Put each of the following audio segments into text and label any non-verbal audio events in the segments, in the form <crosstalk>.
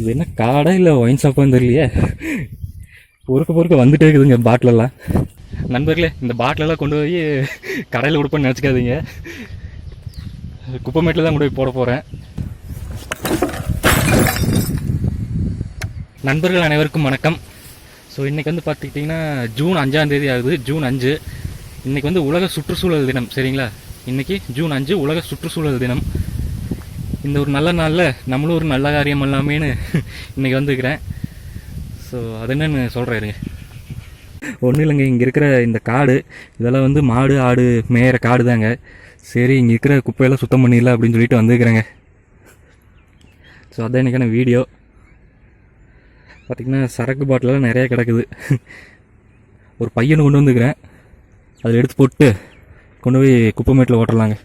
இது என்ன காடா இல்லை ஒயின் ஷாப்பான்னு தெரியலையே? பொறுக்க பொறுக்க வந்துட்டே இருக்குதுங்க பாட்டிலெல்லாம். நண்பர்களே இந்த பாட்டிலெல்லாம் கொண்டு போய் கடையில் கொடுப்பேன்னு நினச்சிக்காதீங்க. குப்பைமேட்டில் தான் கொண்டு போய் போட போகிறேன் நண்பர்கள் அனைவருக்கும் வணக்கம். ஸோ இன்றைக்கி வந்து பார்த்துக்கிட்டிங்கன்னா ஜூன் அஞ்சாம் தேதி ஆகுது. ஜூன் அஞ்சு. இன்றைக்கி வந்து உலக சுற்றுச்சூழல் தினம் சரிங்களா? இன்றைக்கி ஜூன் அஞ்சு உலக சுற்றுச்சூழல் தினம். இந்த ஒரு நல்ல நாளில் நம்மளும் ஒரு நல்ல காரியம் எல்லாமேன்னு இன்றைக்கி வந்துக்கிறேன் ஸோ அது என்னன்னு சொல்கிறேன் இருங்க. ஒன்றும் இல்லைங்க இங்கே இருக்கிற இந்த காடு இதெல்லாம் வந்து மாடு ஆடு மேயிற காடு தாங்க. சரி இங்கே இருக்கிற குப்பையெல்லாம் சுத்தம் பண்ணிடல அப்படின்னு சொல்லிட்டு வந்துருக்குறேங்க. ஸோ அதான் எனக்கான வீடியோ பார்த்திங்கன்னா சரக்கு பாட்டிலெல்லாம் நிறையா கிடக்குது. ஒரு பையனை கொண்டு வந்துக்கிறேன் அதில் எடுத்து போட்டு கொண்டு போய் குப்பை மேட்டில் ஓட்டலாங்க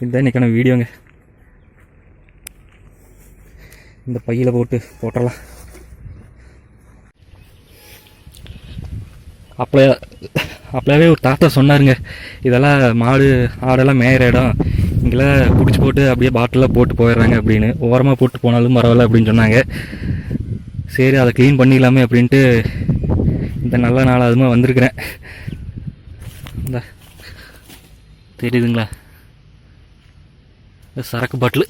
இதுதான் இன்றைக்கான வீடியோங்க இந்த பையில் போட்டு போட்டுடலாம் அப்போ அப்போவே ஒரு தாத்தா சொன்னாருங்க. இதெல்லாம் மாடு ஆடெல்லாம் மேயிற இடம். இங்கெல்லாம் பிடிச்சி போட்டு அப்படியே பாட்டிலில் போட்டு போயிடுறாங்க அப்படின்னு. ஓரமாக போட்டு போனாலும் பரவாயில்ல அப்படின்னு சொன்னாங்க. சரி அதை க்ளீன் பண்ணிடலாமே அப்படின்ட்டு இந்த நல்ல நாள் அதுமாக வந்திருக்கிறேன். இந்த தெரியுதுங்களா? சரக்கு பாட்டில்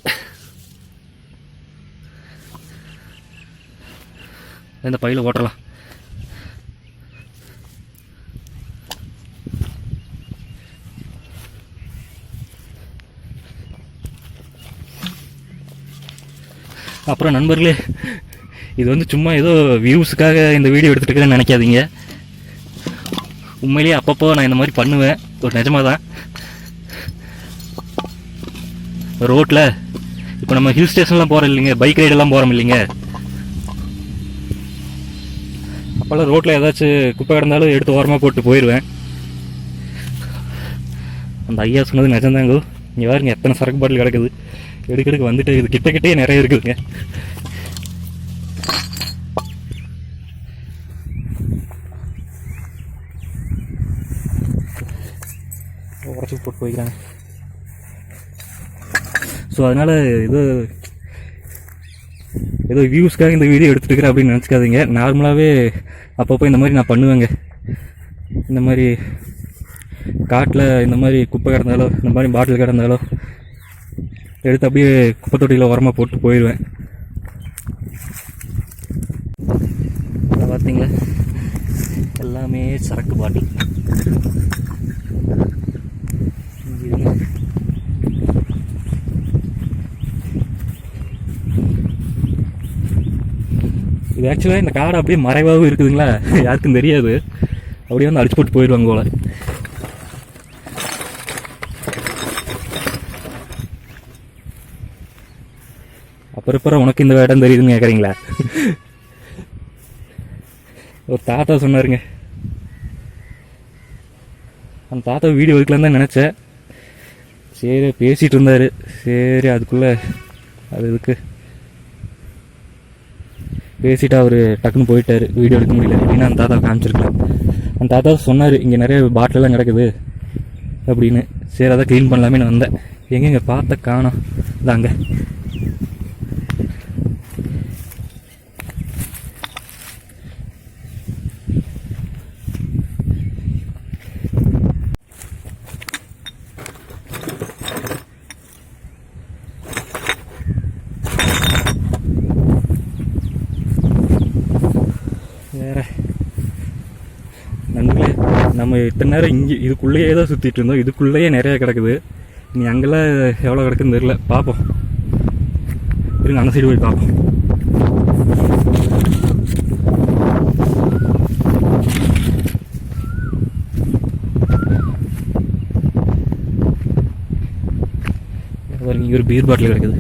இந்த பையில் ஓட்டலாம். அப்புறம் நண்பர்களே இது வந்து சும்மா ஏதோ வியூஸுக்காக இந்த வீடியோ எடுத்துட்டு நினைக்காதீங்க. உண்மையிலேயே அப்பப்போ நான் இந்த மாதிரி பண்ணுவேன். ஒரு நிஜமாக தான் ரோட்டில் இப்போ நம்ம ஹில் ஸ்டேஷன்லாம் போகிறோம் இல்லைங்க பைக் ரைடெல்லாம் போகிறோம் இல்லைங்க. அப்போல்லாம் ரோட்டில் ஏதாச்சும் குப்பை கிடந்தாலும் எடுத்து ஓரமாக போட்டு போயிடுவேன். அந்த ஐயா சொன்னது நிஜந்தாங்கோ இங்கே பாருங்க எத்தனை சரக்கு பாட்டில் கிடக்குது. எடுக்க வந்துட்டே வந்துட்டு இது கிட்ட கிட்டே நிறைய இருக்குதுங்க. உடச்சி போட்டு போய்க்கிறாங்க. ஸோ அதனால் இது ஏதோ வியூஸ்க்காக இந்த வீடியோ எடுத்துட்டுருக்கிறேன் அப்படின்னு நினச்சிக்காதீங்க. நார்மலாகவே அப்பப்போ இந்த மாதிரி நான் பண்ணுவேங்க. இந்த மாதிரி காட்டில் இந்த மாதிரி குப்பை கிடந்தாலோ இந்த மாதிரி பாட்டில் கிடந்தாலோ எடுத்து அப்படியே குப்பை தொட்டியில் உரமாக போட்டு போயிடுவேன். பார்த்தீங்களா எல்லாமே சரக்கு பாட்டில் இதுங்க. இது ஆக்சுவலாக இந்த காடை அப்படியே மறைவாகவும் இருக்குதுங்களா? யாருக்கும் தெரியாது. அப்படியே வந்து அடிச்சு போட்டு போயிடுவாங்க போல. அப்புறம் அப்புறம் உனக்கு இந்த இடம் தெரியுதுன்னு கேட்குறீங்களா ஒரு தாத்தா சொன்னாருங்க. அந்த தாத்தா வீடியோ எடுக்கலான்னு தான் நினச்சேன். சரி பேசிகிட்டு இருந்தார். சரி அதுக்குள்ளே அது இதுக்கு பேசிட்டு அவர் டக்குன்னு போயிட்டார். வீடியோ எடுக்க முடியல. அப்படின்னு அந்த தாத்தா காமிச்சிருக்கலாம். அந்த தாத்தா சொன்னார் இங்கே நிறைய பாட்டிலெல்லாம் கிடக்குது. அப்படின்னு. சரி அதை க்ளீன் பண்ணலாமே நான் வந்தேன். எங்கெங்க பார்த்த காணோம். இதாங்க வேற நண்பர்களே நம்ம இத்தனை நேரம் இங்கே இதுக்குள்ளேயே தான் சுற்றிட்டு இருந்தோம். இதுக்குள்ளேயே நிறைய கிடக்குது. நீ அங்கெல்லாம் எவ்வளோ கிடக்குன்னு தெரில பார்ப்போம். இருங்க அந்த சைடு போய் பார்ப்போம். பாருங்க இங்கே ஒரு பீர் பாட்டில் கிடக்குது.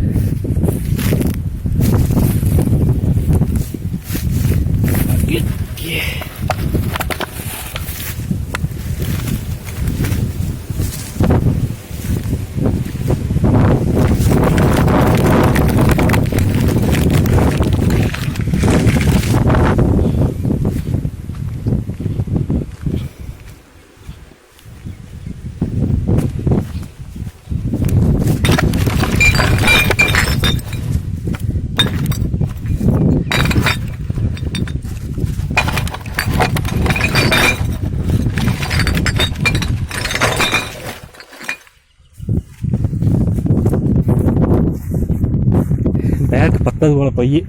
பத்தது போல பைய.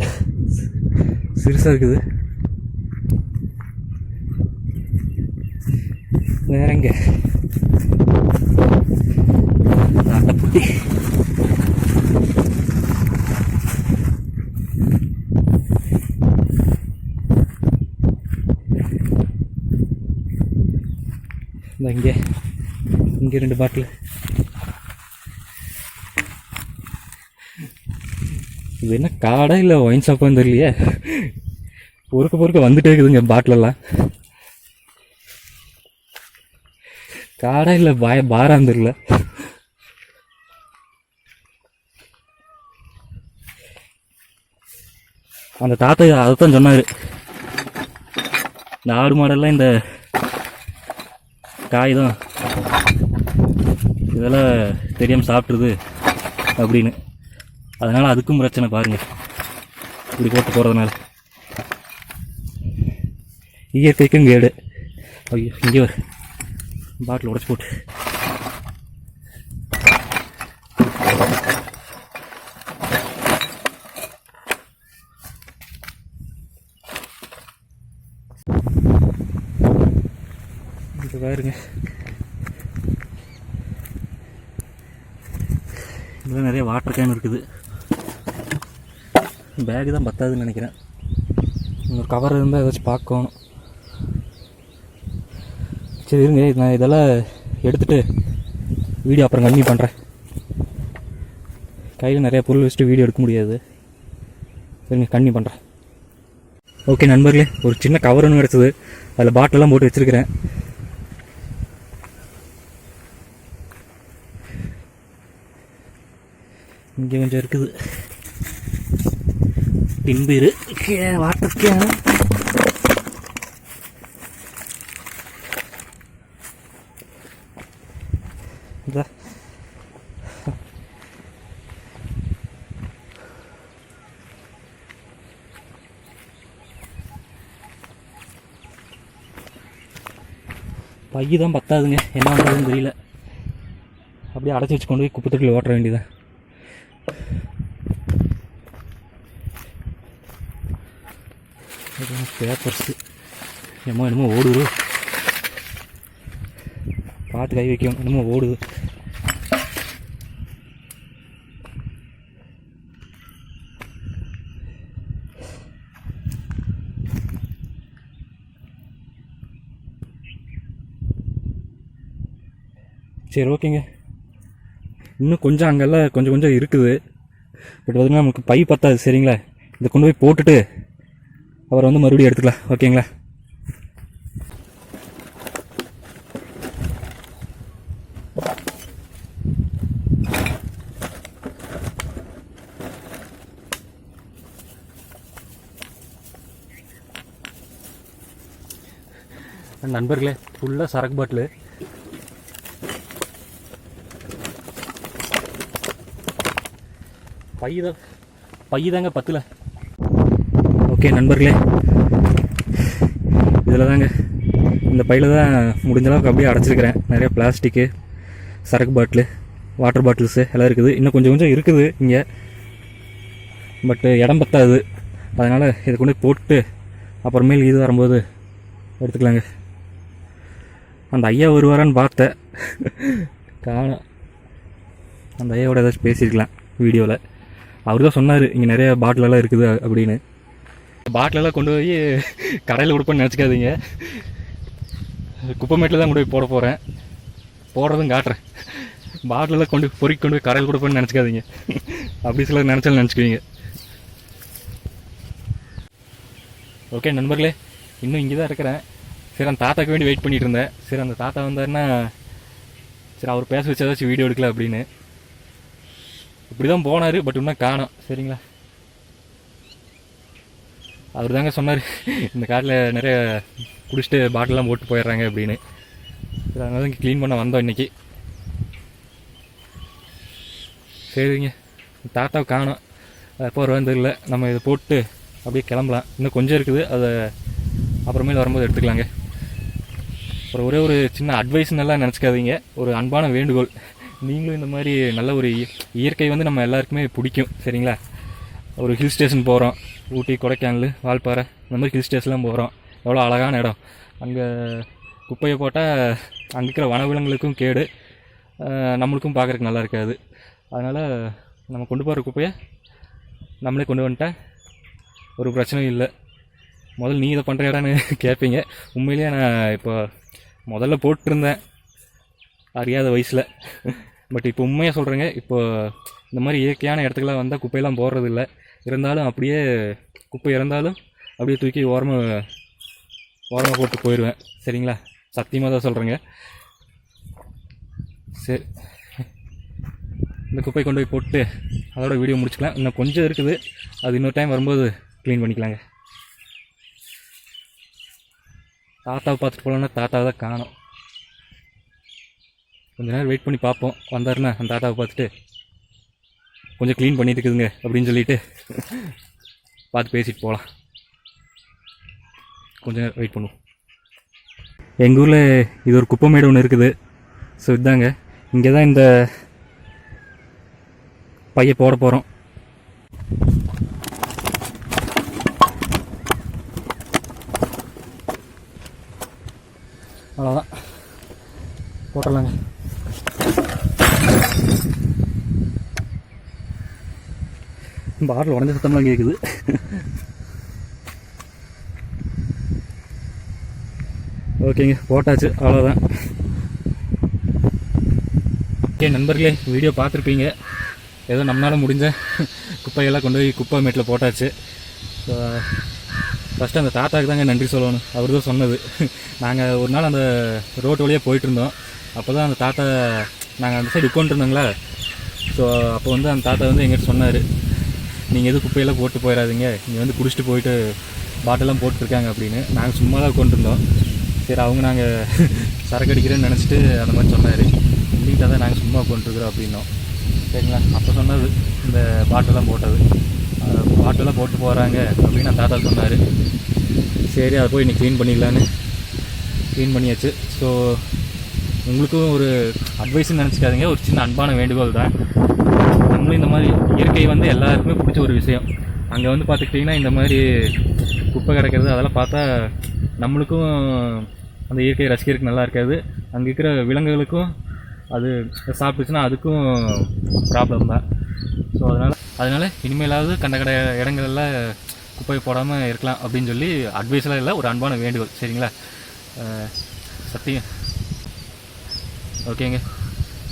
சிறுசாக இருக்குது. வேறங்க எங்க? இந்த இங்கே. இங்கே ரெண்டு பாட்டில். இது என்ன காடா இல்லை ஒயின் ஷாப்பான்னு தெரியலையே? பொறுக்க பொறுக்க வந்துட்டே இருக்குதுங்க பாட்டிலெல்லாம். காடா இல்லை பாய பாரான்னு தெரியல. அந்த தாத்தா அதைத்தான் சொன்னார். இந்த ஆடு மாடெல்லாம் இந்த காய் தான். இதெல்லாம் தெரியாமல் சாப்பிட்ருது அப்படின்னு. அதனால் அதுக்கும் பிரச்சனை பாருங்கள் இப்படி போட்டு போகிறதுனால இயற்கைக்கும் கேடு. ஐயோ இங்கே பாட்டில் உடச்சி போட்டு. இது பாருங்க. இதில் நிறைய வாட்டர் கேன் இருக்குது. பேகு தான் பத்தாதுன்னு நினைக்கிறேன். ஒரு கவர் இருந்தால் ஏதாச்சும் பார்க்கணும். சரி இருங்க இது நான் இதெல்லாம் எடுத்துகிட்டு வீடியோ அப்புறம் கண்டினியூ பண்ணுறேன் கையில் நிறைய பொருள் வச்சுட்டு வீடியோ எடுக்க முடியாது. சரிங்க கண்டினியூ பண்ணுறேன் ஓகே நண்பர்களே ஒரு சின்ன கவர் ஒன்று கிடச்சிது. அதில் பாட்டிலெல்லாம் போட்டு வச்சுருக்கிறேன். இங்கே கொஞ்சம் இருக்குது. பின்பு இரு. வாட்டர் கேன் இதா பைய தான் பத்தாதுங்க. என்ன பண்ணுறதுன்னு தெரியல. அப்படியே அடைச்சி வச்சு கொண்டு போய் குப்பை தொட்டியில் ஓட்ட வேண்டியதான் பேப்பர்ஸு என்னமோ என்னமோ ஓடுது பார்த்து கை வைக்கும் என்னமோ ஓடுது சரி ஓகேங்க. இன்னும் கொஞ்சம் அங்கெல்லாம் கொஞ்சம் கொஞ்சம் இருக்குது. பட் பார்த்தீங்கன்னா நமக்கு பை பத்தாது சரிங்களா? இதை கொண்டு போய் போட்டுட்டு அப்புறம் வந்து மறுபடியும் எடுத்துக்கலாம் ஓகேங்களா? நண்பர்களே ஃபுல்லாக சரக்கு பாட்டிலு. பையதான் பையதாங்க பத்துல பத்தில். ஓகே நண்பர்களே. இதில் தாங்க இந்த பையில் தான் முடிஞ்ச அளவுக்கு அப்படியே அடைச்சிருக்கிறேன். நிறைய பிளாஸ்டிக்கு சரக்கு பாட்டிலு வாட்டர் பாட்டில்ஸு எல்லாம் இருக்குது. இன்னும் கொஞ்சம் கொஞ்சம் இருக்குது இங்கே. பட்டு இடம் பத்தாது. அதனால் இதை கொண்டு போய் போட்டு அப்புறமேல் இது வரும்போது எடுத்துக்கலாங்க. அந்த ஐயா வருவாரான்னு பார்த்தேன். காணும். அந்த ஐயாவோட ஏதாச்சும் பேசியிருக்கலாம் வீடியோவில் அவர் தான் சொன்னார் இங்கே நிறைய பாட்டிலெல்லாம் இருக்குது அப்படின்னு. பாட்டிலெல்லாம் கொண்டு போய் கடையில் கொடுப்பேன்னு நினச்சிக்காதீங்க. குப்பைமேட்டில் தான் கொண்டு போய் போட போகிறேன். போடுறதும் காட்டுறேன். பாட்டிலெல்லாம் கொண்டு பொறுக்கி கொண்டு போய் கடையில் கொடுப்பேன்னு நினச்சிக்காதீங்க. அப்படி சிலர் நினச்சாலும் நினச்சிக்குவீங்க. ஓகே நண்பர்களே இன்னும் இங்கே தான் இருக்கிறேன். சரி அந்த தாத்தாக்கு வேண்டி வெயிட் பண்ணிகிட்டு இருந்தேன். சரி அந்த தாத்தா வந்தாருன்னா சரி அவர் பேச வச்சு ஏதாச்சும் வீடியோ எடுக்கல அப்படின்னு. இப்படி தான் போனார் பட் இன்னும் காணும். சரிங்களா? அவர் தாங்க சொன்னார். இந்த காட்டில் நிறைய குடிச்சிட்டு பாட்டிலாம் போட்டு போயிடுறாங்க அப்படின்னு. அதனால தான் க்ளீன் பண்ண வந்தோம் இன்றைக்கி சரிங்க. தாத்தாவை காணோம். எப்போ வருவான்னு தெரியல. நம்ம இதை போட்டு அப்படியே கிளம்பலாம். இன்னும் கொஞ்சம் இருக்குது. அதை அப்புறமேல வரும்போது எடுத்துக்கலாங்க. அப்புறம் ஒரே ஒரு சின்ன அட்வைஸ் நல்லா நினச்சிக்காதீங்க. ஒரு அன்பான வேண்டுகோள். நீங்களும் இந்த மாதிரி நல்ல ஒரு இயற்கை வந்து நம்ம எல்லாருக்குமே பிடிக்கும். சரிங்களா? ஒரு ஹில் ஸ்டேஷன் போகிறோம் ஊட்டி கொடைக்கானல் வால்பாறை இந்த மாதிரி ஹில் ஸ்டேஷன்லாம் போகிறோம் எவ்வளோ அழகான இடம். அங்கே குப்பையை போட்டால் அங்கே இருக்கிற வனவிலங்குகளுக்கும் கேடு. நம்மளுக்கும் பார்க்குறதுக்கு நல்லா இருக்காது. அதனால் நம்ம கொண்டு போகிற குப்பையை நம்மளே கொண்டு வந்துட்டா ஒரு பிரச்சனையும் இல்லை. முதல்ல நீ இதை பண்ணுற இடம்னு <laughs> கேட்பீங்க உண்மையிலேயே நான் இப்போ முதல்ல போட்டிருந்தேன். அறியாத வயசில். <laughs> பட் இப்போ உண்மையாக சொல்கிறேங்க இப்போ இந்த மாதிரி இயற்கையான இடத்துக்குலாம் வந்தால் குப்பையெல்லாம் போடுறதில்ல. இருந்தாலும் அப்படியே குப்பை இறந்தாலும் அப்படியே தூக்கி ஓரமாக ஓரமாக போட்டு போயிடுவேன். சரிங்களா? சத்தியமாக தான் சொல்கிறேங்க சரி. இந்த குப்பை கொண்டு போய் போட்டு அதோட வீடியோ முடிச்சுக்கலாம். இன்னும் கொஞ்சம் இருக்குது. அது இன்னொரு டைம் வரும்போது க்ளீன் பண்ணிக்கலாங்க. தாத்தாவை பார்த்துட்டு போகலான்னா தாத்தாவை தான் காணோம். கொஞ்ச நேரம் வெயிட் பண்ணி பார்ப்போம். வந்தாருன்னா அந்த தாத்தாவை பார்த்துட்டு கொஞ்சம் க்ளீன் பண்ணிட்டு இருக்குதுங்க அப்படின்னு சொல்லிட்டு பார்த்து பேசிட்டு போகலாம் கொஞ்சம் நேரம் வெயிட் பண்ணுவோம். எங்கள் ஊரில் இது ஒரு குப்பை மேடு ஒன்று இருக்குது. ஸோ இதாங்க. இங்கே தான் இந்த பைய போட போகிறோம் அவ்வளோதான் போட்டுடலாங்க. பாட்டில் உடஞ்ச சத்தம்லாம் கேட்குது ஓகேங்க போட்டாச்சு அவ்வளோதான் ஓகே நண்பர்களே வீடியோ பார்த்துருப்பீங்க. ஏதோ நம்மளால் முடிஞ்ச குப்பையெல்லாம் கொண்டு போய் குப்பை மேட்டில் போட்டாச்சு. ஃபஸ்ட்டு அந்த தாத்தாவுக்கு தாங்க நன்றி சொல்லணும். அவர் தான் சொன்னது. நாங்கள் ஒரு நாள் அந்த ரோட்டு வழியாக போயிட்டுருந்தோம். அப்போ தான் அந்த தாத்தா நாங்கள் அந்த சைடு உட்காந்துருந்தோங்களா ஸோ அப்போ வந்து அந்த தாத்தா வந்து எங்கிட்ட சொன்னார். நீங்கள் எதுவும் குப்பையெல்லாம் போட்டு போயிடாதீங்க இங்கே வந்து குடிச்சிட்டு போயிட்டு பாட்டெல்லாம் போட்டுருக்காங்க அப்படின்னு நாங்கள் சும்மா தான் கொண்டிருந்தோம் சரி அவங்க நாங்கள் <laughs> சரக்கு அடிக்கிறேன்னு நினச்சிட்டு அந்த மாதிரி சொன்னார். இல்லைக்கிட்ட தான் நாங்கள் சும்மா கொண்டுருக்குறோம் அப்படின்னோம். சரிங்களா? அப்போ சொன்னது இந்த பாட்டெல்லாம் போட்டது. பாட்டெல்லாம் போட்டு போகிறாங்க அப்படின்னு அந்த தாத்தா சொன்னார். சரி அதை போய் இன்றைக்கி க்ளீன் பண்ணிக்கலான்னு க்ளீன் பண்ணியாச்சு. ஸோ உங்களுக்கும் ஒரு அட்வைஸ்னு நினச்சிக்காதீங்க. ஒரு சின்ன அன்பான வேண்டுகோள் தான். இயற்கை வந்து எல்லாருக்குமே பிடிச்ச ஒரு விஷயம். அங்கே வந்து பார்த்துக்கிட்டிங்கன்னா இந்த மாதிரி குப்பை கிடக்கிறது அதெல்லாம் பார்த்தா நம்மளுக்கும் அந்த இயற்கையை ரசிக்கிறதுக்கு நல்லா இருக்காது. அங்கே இருக்கிற விலங்குகளுக்கும் அது சாப்பிட்டுச்சுன்னா அதுக்கும் ப்ராப்ளம் தான். ஸோ அதனால் அதனால் இனிமேலாவது கண்ட கடை இடங்கள்ல குப்பை போடாமல் இருக்கலாம் அப்படின்னு சொல்லி அட்வைஸ்லாம் இல்லை ஒரு அன்பான வேண்டுகோள். சரிங்களா? சத்தியம். ஓகேங்க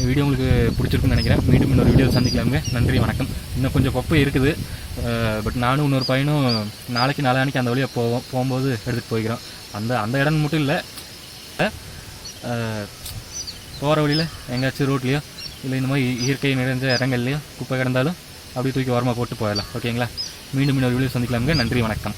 வீடியோ உங்களுக்கு பிடிச்சிருக்குன்னு நினைக்கிறேன். மீண்டும் இன்னொரு வீடியோ சந்திக்கலாமுங்க. நன்றி வணக்கம். இன்னும் கொஞ்சம் குப்பை இருக்குது. பட் நானும் இன்னொரு பையனும் நாளைக்கு நாளானிக்கு அந்த வழியாக போவோம். போகும்போது எடுத்துகிட்டு போய்க்கிறோம். அந்த அந்த இடம் மட்டும் இல்லை. போகிற வழியில் எங்கேயாச்சும் ரோட்லேயோ இல்லை இந்த மாதிரி இயற்கை நிறைஞ்ச இடங்கள்லையோ குப்பை கிடந்தாலும் அப்படியே தூக்கி ஓரமாக போட்டு போயிடலாம். ஓகேங்களா? மீண்டும் இன்னொரு வீடியோ சந்திக்கலாமுங்க. நன்றி வணக்கம்.